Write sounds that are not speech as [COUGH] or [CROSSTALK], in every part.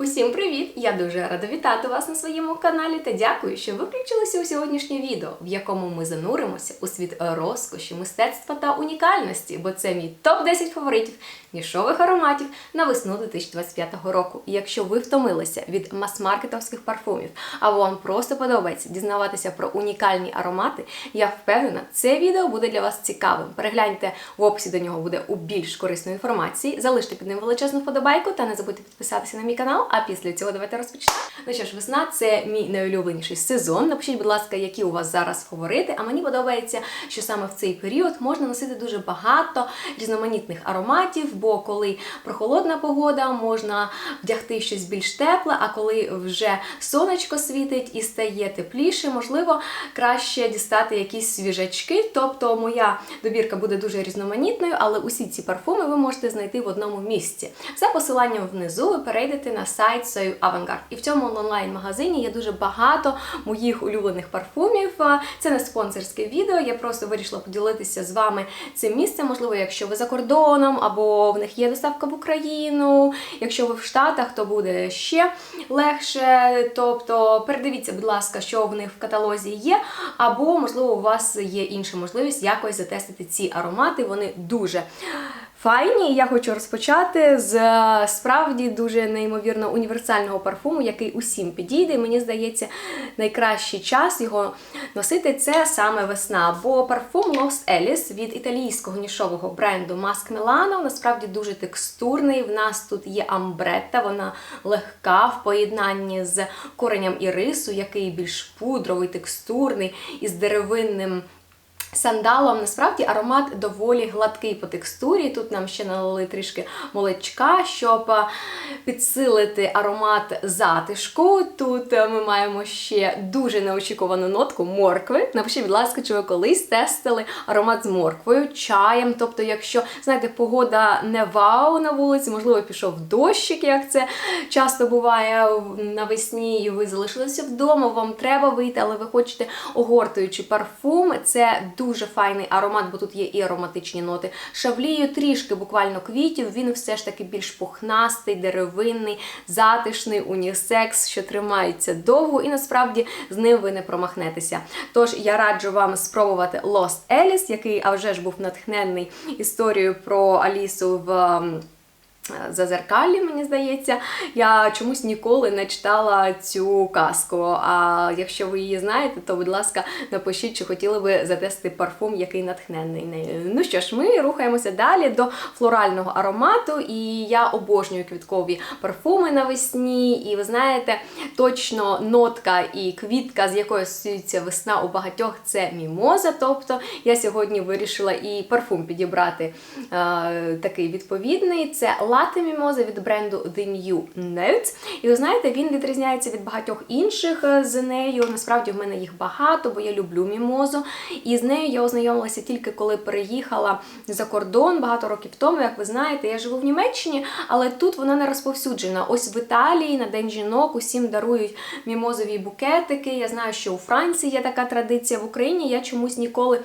Усім привіт! Я дуже рада вітати вас на своєму каналі та дякую, що ви включилися у сьогоднішнє відео, в якому ми зануримося у світ розкоші, мистецтва та унікальності, бо це мій топ-10 фаворитів нішових ароматів на весну 2025 року. І якщо ви втомилися від мас-маркетовських парфумів, або вам просто подобається дізнаватися про унікальні аромати, я впевнена, це відео буде для вас цікавим. Перегляньте в описі до нього буде у більш корисної інформації. Залиште під ним величезну вподобайку та не забудьте підписатися на мій канал. А після цього давайте розпочнемо. Ну що ж, весна це мій найулюбленіший сезон. Напишіть, будь ласка, які у вас зараз фаворити. А мені подобається, що саме в цей період можна носити дуже багато різноманітних ароматів, бо коли прохолодна погода, можна вдягти щось більш тепле, а коли вже сонечко світить і стає тепліше, можливо, краще дістати якісь свіжачки. Тобто моя добірка буде дуже різноманітною, але усі ці парфуми ви можете знайти в одному місці. За посиланням внизу ви перейдете на сайт Avantgarde. І в цьому онлайн-магазині є дуже багато моїх улюблених парфумів. Це не спонсорське відео. Я просто вирішила поділитися з вами цим місцем. Можливо, якщо ви за кордоном або в них є доставка в Україну. Якщо ви в Штатах, то буде ще легше. Тобто передивіться, будь ласка, що в них в каталозі є, або можливо у вас є інша можливість якось затестити ці аромати. Вони дуже. Файні, я хочу розпочати з е, справді дуже неймовірно універсального парфуму, який усім підійде. Мені здається, найкращий час його носити це саме весна. Бо парфум Lost Alice від італійського нішового бренду Mask Milano насправді дуже текстурний. В нас тут є амбретта, вона легка в поєднанні з коренням ірису, який більш пудровий, текстурний із деревинним. Сандалом насправді аромат доволі гладкий по текстурі. Тут нам ще налили трішки молочка, щоб е, підсилити аромат затишку. Тут е, ми маємо ще дуже неочікувану нотку моркви. Напишіть, будь ласка, чи ви колись тестили аромат з морквою, чаєм. Тобто, якщо знаєте, погода не вау на вулиці, можливо, пішов дощик, як це часто буває навесні, і ви залишилися вдома, вам треба вийти, але ви хочете огортуючий парфум. Це дуже файний аромат, бо тут є і ароматичні ноти. Шавлію трішки буквально квітів. Він все ж таки більш пухнастий, деревинний, затишний, унісекс, що тримається довго, і насправді з ним ви не промахнетеся. Тож я раджу вам спробувати Lost Alice, який а вже ж був натхнений історією про Алісу в. Зазеркаллі, мені здається, я чомусь ніколи не читала цю казку. А якщо ви її знаєте, то будь ласка, напишіть, чи хотіли ви затестити парфум, який натхненний нею. Ну що ж, ми рухаємося далі до флорального аромату, і я обожнюю квіткові парфуми навесні. І ви знаєте, точно нотка і квітка, з якою асоціюється весна у багатьох, це мімоза. Тобто я сьогодні вирішила і парфум підібрати е, такий відповідний. Це лати мімоза від бренду The New Notes. І ви знаєте, він відрізняється від багатьох інших е, з нею. Насправді в мене їх багато, бо я люблю мімозу. І з нею я ознайомилася тільки коли переїхала за кордон багато років тому. Як ви знаєте, я живу в Німеччині, але тут вона не розповсюджена. Ось в Італії на День жінок усім дарують мімозові букетики. Я знаю, що у Франції є така традиція в Україні. Я чомусь ніколи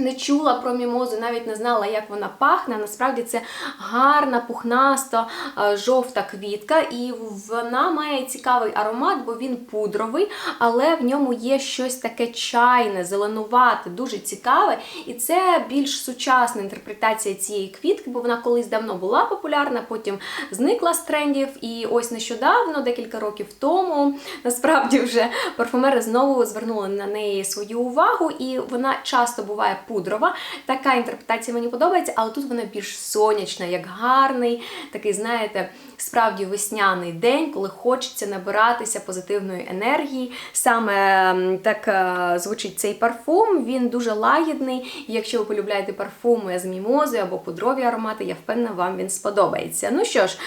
не чула про мімозу, навіть не знала, як вона пахне. Насправді це гарна, пухнаста, е, жовта квітка, і вона має цікавий аромат, бо він пудровий, але в ньому є щось таке чайне, зеленувате, дуже цікаве. І це більш сучасна інтерпретація цієї квітки, бо вона колись давно була популярна, потім зникла з трендів. І ось нещодавно, декілька років тому, насправді вже парфумери знову звернули на неї свою увагу, і вона часто буває пудрова. Така інтерпретація мені подобається, але тут вона більш сонячна, як гарний, такий, знаєте, справді весняний день, коли хочеться набиратися позитивної енергії. Саме так е, звучить цей парфум. Він дуже лагідний. Якщо ви полюбляєте парфуми з мімозою або пудрові аромати, я впевнена, вам він сподобається. Ну що ж,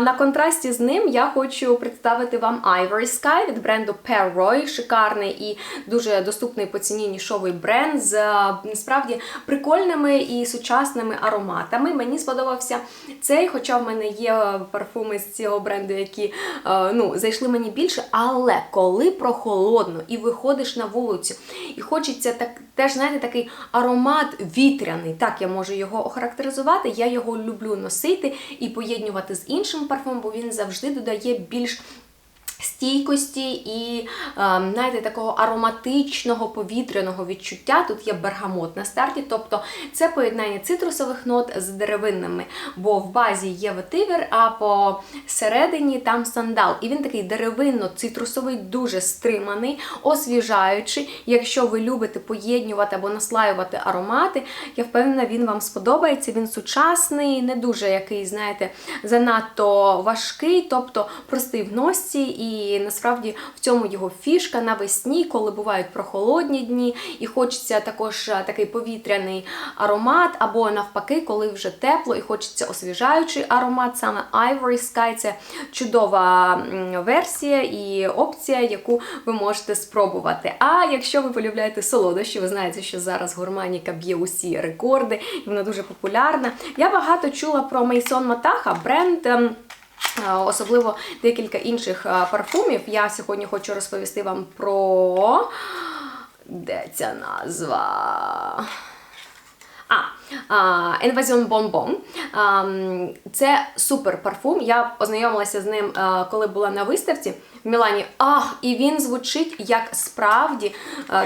на контрасті з ним я хочу представити вам Ivory Sky від бренду Pearl Roy. Шикарний і дуже доступний по ціні нішовий бренд з а, насправді прикольними і сучасними ароматами. Мені сподобався цей, хоча в мене є парфуми з цього бренду, які а, ну, зайшли мені більше. Але коли прохолодно і виходиш на вулицю, і хочеться так, теж, знаєте, такий аромат вітряний, так я можу його охарактеризувати. Я його люблю носити і поєднувати з іншим парфумом, бо він завжди додає більш стійкості і, е, знаєте, такого ароматичного повітряного відчуття. Тут є бергамот на старті, тобто це поєднання цитрусових нот з деревинними, бо в базі є ветивер, а посередині там сандал. І він такий деревинно-цитрусовий, дуже стриманий, освіжаючий. Якщо ви любите поєднювати або наслаювати аромати, я впевнена, він вам сподобається. Він сучасний, не дуже який, знаєте, занадто важкий, тобто простий в носці. І насправді в цьому його фішка навесні, коли бувають прохолодні дні, і хочеться також такий повітряний аромат, або навпаки, коли вже тепло і хочеться освіжаючий аромат. Саме Ivory Sky це чудова версія і опція, яку ви можете спробувати. А якщо ви полюбляєте солодощі, ви знаєте, що зараз гурманіка б'є усі рекорди, і вона дуже популярна. Я багато чула про Maison Mataha, бренд. Особливо декілька інших парфумів. Я сьогодні хочу розповісти вам про. Де ця назва? Invasion Bonbon. Це супер парфум. Я познайомилася з ним, коли була на виставці в Мілані. Ах, і він звучить як справді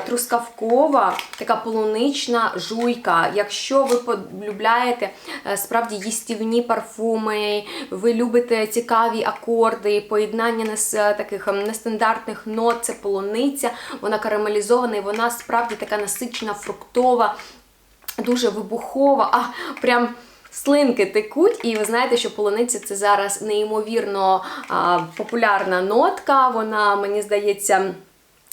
трускавкова, така полунична жуйка. Якщо ви полюбляєте е, справді їстівні парфуми, ви любите цікаві акорди, поєднання нес- таких ем, нестандартних нот, це полуниця, вона карамелізована і вона справді така насичена, фруктова дуже вибухова, а прям. Слинки текуть, і ви знаєте, що полуниця це зараз неймовірно а, популярна нотка. Вона, мені здається,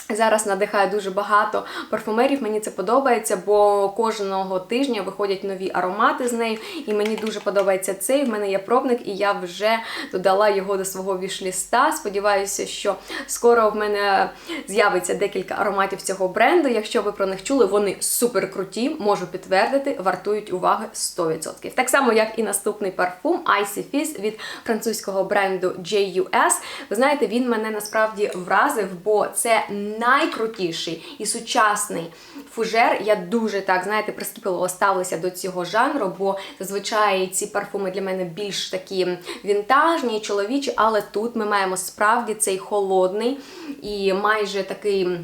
Зараз надихає дуже багато парфумерів. Мені це подобається, бо кожного тижня виходять нові аромати з нею. І мені дуже подобається цей. В мене є пробник, і я вже додала його до свого вішліста. Сподіваюся, що скоро в мене з'явиться декілька ароматів цього бренду. Якщо ви про них чули, вони супер круті, можу підтвердити, вартують уваги 100%. Так само, як і наступний парфум Icy Fizz від французького бренду JUS. Ви знаєте, він мене насправді вразив, бо це найкрутіший і сучасний фужер. Я дуже так, знаєте, прискіпливо ставлюся до цього жанру, бо зазвичай ці парфуми для мене більш такі вінтажні, чоловічі, але тут ми маємо справді цей холодний і майже такий.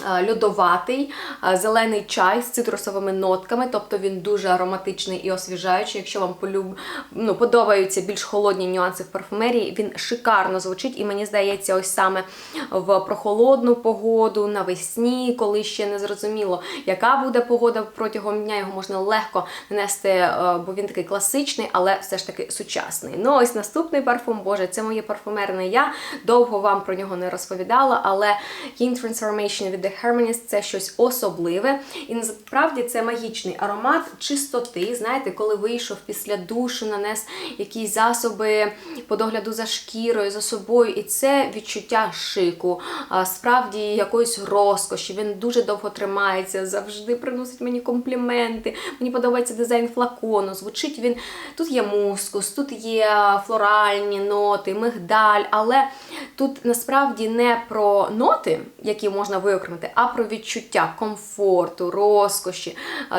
Е, Льодоватий е, зелений чай з цитрусовими нотками, тобто він дуже ароматичний і освіжаючий. Якщо вам полюб... ну, подобаються більш холодні нюанси в парфумерії, він шикарно звучить, і мені здається, ось саме в прохолодну погоду, навесні, коли ще не зрозуміло, яка буде погода протягом дня, його можна легко нанести, е, бо він такий класичний, але все ж таки сучасний. Ну, ось наступний парфум, боже, це моє парфумерне я. Довго вам про нього не розповідала, але Yin Transformation від The Harmonist – це щось особливе. І насправді це магічний аромат чистоти. Знаєте, коли вийшов після душу, нанес якісь засоби по догляду за шкірою, за собою, і це відчуття шику, справді якоїсь розкоші. Він дуже довго тримається, завжди приносить мені компліменти. Мені подобається дизайн флакону. Звучить він. Тут є мускус, тут є флоральні ноти, мигдаль, але тут насправді не про ноти, які можна виокремити, а про відчуття комфорту, розкоші,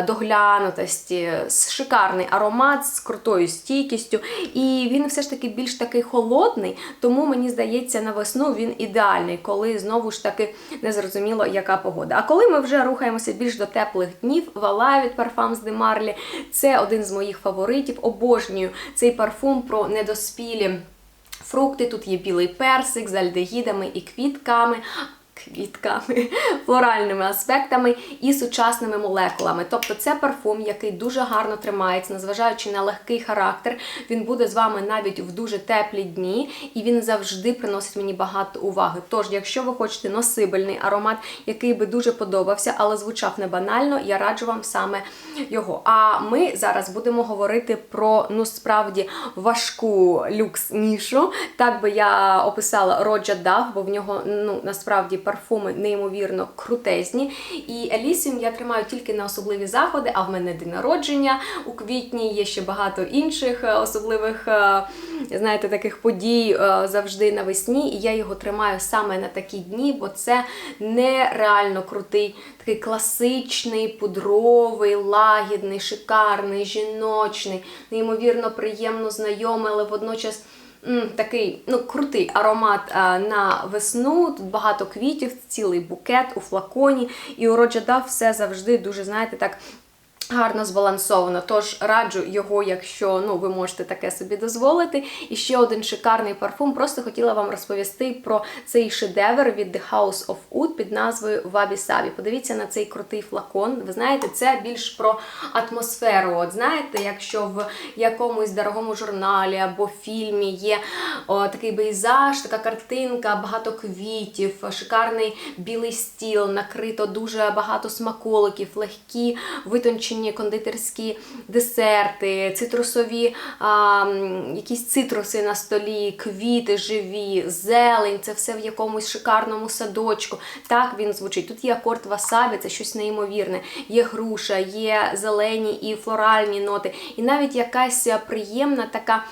доглянутості, шикарний аромат з крутою стійкістю. І він все ж таки більш такий холодний, тому мені здається, на весну він ідеальний, коли знову ж таки не зрозуміло, яка погода. А коли ми вже рухаємося більш до теплих днів, Валай від Parfums de Marly – це один з моїх фаворитів. Обожнюю цей парфум про недоспілі. Фрукти, тут є білий персик з альдегідами і квітками. Квітками, [LAUGHS] флоральними аспектами і сучасними молекулами. Тобто це парфум, який дуже гарно тримається, незважаючи на легкий характер. Він буде з вами навіть в дуже теплі дні, і він завжди приносить мені багато уваги. Тож, якщо ви хочете носибельний аромат, який би дуже подобався, але звучав не банально, я раджу вам саме його. А ми зараз будемо говорити про ну справді важку люкс нішу. Так би я описала Роджа Дав, бо в нього ну насправді парфуми неймовірно крутезні. І Елісіум я тримаю тільки на особливі заходи, а в мене день народження у квітні, є ще багато інших е, особливих, е, знаєте, таких подій е, завжди навесні. І я його тримаю саме на такі дні, бо це нереально крутий, такий класичний, пудровий, лагідний, шикарний, жіночний, неймовірно приємно знайомий, але водночас. Такий ну крутий аромат а, на весну. Тут багато квітів, цілий букет у флаконі. І у Роджада все завжди дуже, знаєте, так Гарно збалансовано, тож раджу його, якщо ну ви можете таке собі дозволити. І ще один шикарний парфум. Просто хотіла вам розповісти про цей шедевр від The House of Oud під назвою Wabi Sabi. Подивіться на цей крутий флакон. Ви знаєте, це більш про атмосферу. От знаєте, якщо в якомусь дорогому журналі або фільмі є о, такий пейзаж, така картинка, багато квітів, шикарний білий стіл, накрито дуже багато смаколиків, легкі витончені кондитерські десерти, цитрусові, а, якісь цитруси на столі, квіти живі, зелень, це все в якомусь шикарному садочку. Так він звучить. Тут є акорд васабі, це щось неймовірне. Є груша, є зелені і флоральні ноти, і навіть якась приємна така,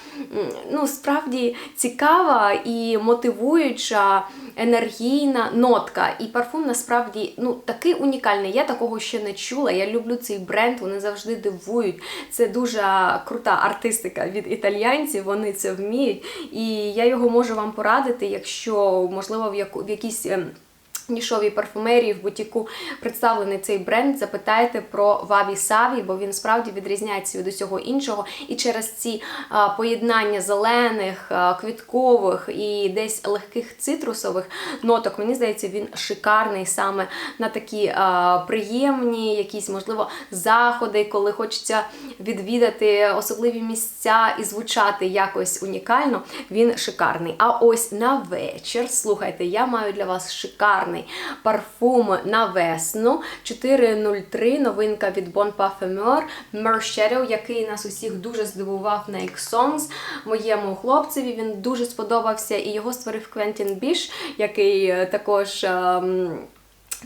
ну справді цікава і мотивуюча енергійна нотка. І парфум насправді ну такий унікальний. Я такого ще не чула. Я люблю цей бренд, вони завжди дивують. Це дуже крута артистика від італьянців, вони це вміють. І я його можу вам порадити, якщо можливо в якійсь. Нішовій парфумерії в бутіку представлений цей бренд. Запитайте про Вабі Саві, бо він справді відрізняється від усього іншого. І через ці а, поєднання зелених, а, квіткових і десь легких цитрусових ноток, мені здається, він шикарний саме на такі а, приємні, якісь, можливо, заходи, коли хочеться відвідати особливі місця і звучати якось унікально. Він шикарний. А ось на вечір, слухайте, я маю для вас шикарний парфум на весну 403, новинка від Bon Parfumeur Mer який нас усіх дуже здивував на X-Songs. Моєму хлопцеві він дуже сподобався, і його створив Квентін Біш, який е, також. ем,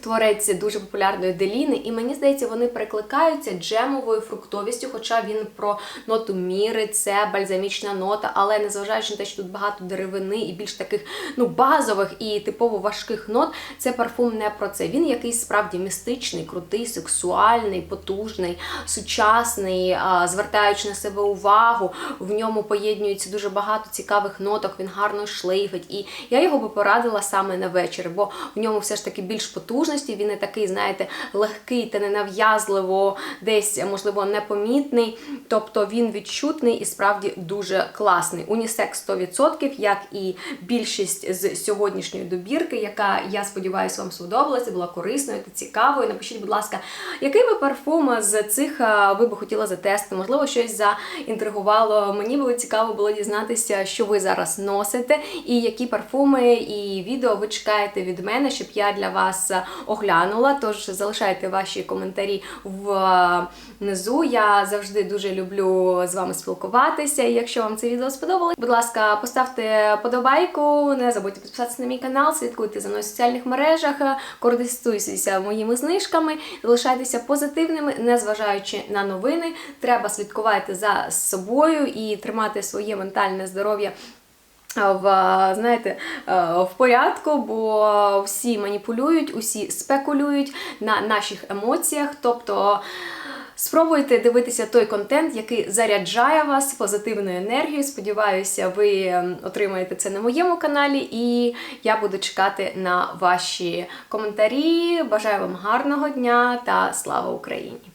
Творець дуже популярної деліни, і мені здається, вони перекликаються джемовою фруктовістю, хоча він про ноту міри, це бальзамічна нота, але незважаючи на те, що тут багато деревини і більш таких ну базових і типово важких нот, це парфум не про це. Він якийсь справді містичний, крутий, сексуальний, потужний, сучасний, звертаючи на себе увагу. В ньому поєднюється дуже багато цікавих ноток. Він гарно шлейфить. І я його би порадила саме на вечір, бо в ньому все ж таки більш потужний потужності. Він не такий, знаєте, легкий та ненав'язливо, десь, можливо, непомітний. Тобто він відчутний і справді дуже класний. Унісекс 100%, як і більшість з сьогоднішньої добірки, яка, я сподіваюся, вам сподобалася, була корисною та цікавою. Напишіть, будь ласка, який би парфум з цих ви би хотіли затестити? Можливо, щось заінтригувало. Мені було цікаво було дізнатися, що ви зараз носите, і які парфуми і відео ви чекаєте від мене, щоб я для вас оглянула. Тож залишайте ваші коментарі внизу. Я завжди дуже люблю з вами спілкуватися. І якщо вам це відео сподобалось, будь ласка, поставте подобайку, не забудьте підписатися на мій канал, слідкуйте за мною в соціальних мережах, користуйтеся моїми знижками, залишайтеся позитивними, незважаючи на новини. Треба слідкувати за собою і тримати своє ментальне здоров'я в знаєте, в порядку, бо всі маніпулюють, усі спекулюють на наших емоціях. Тобто спробуйте дивитися той контент, який заряджає вас позитивною енергією. Сподіваюся, ви отримаєте це на моєму каналі, і я буду чекати на ваші коментарі. Бажаю вам гарного дня та слава Україні!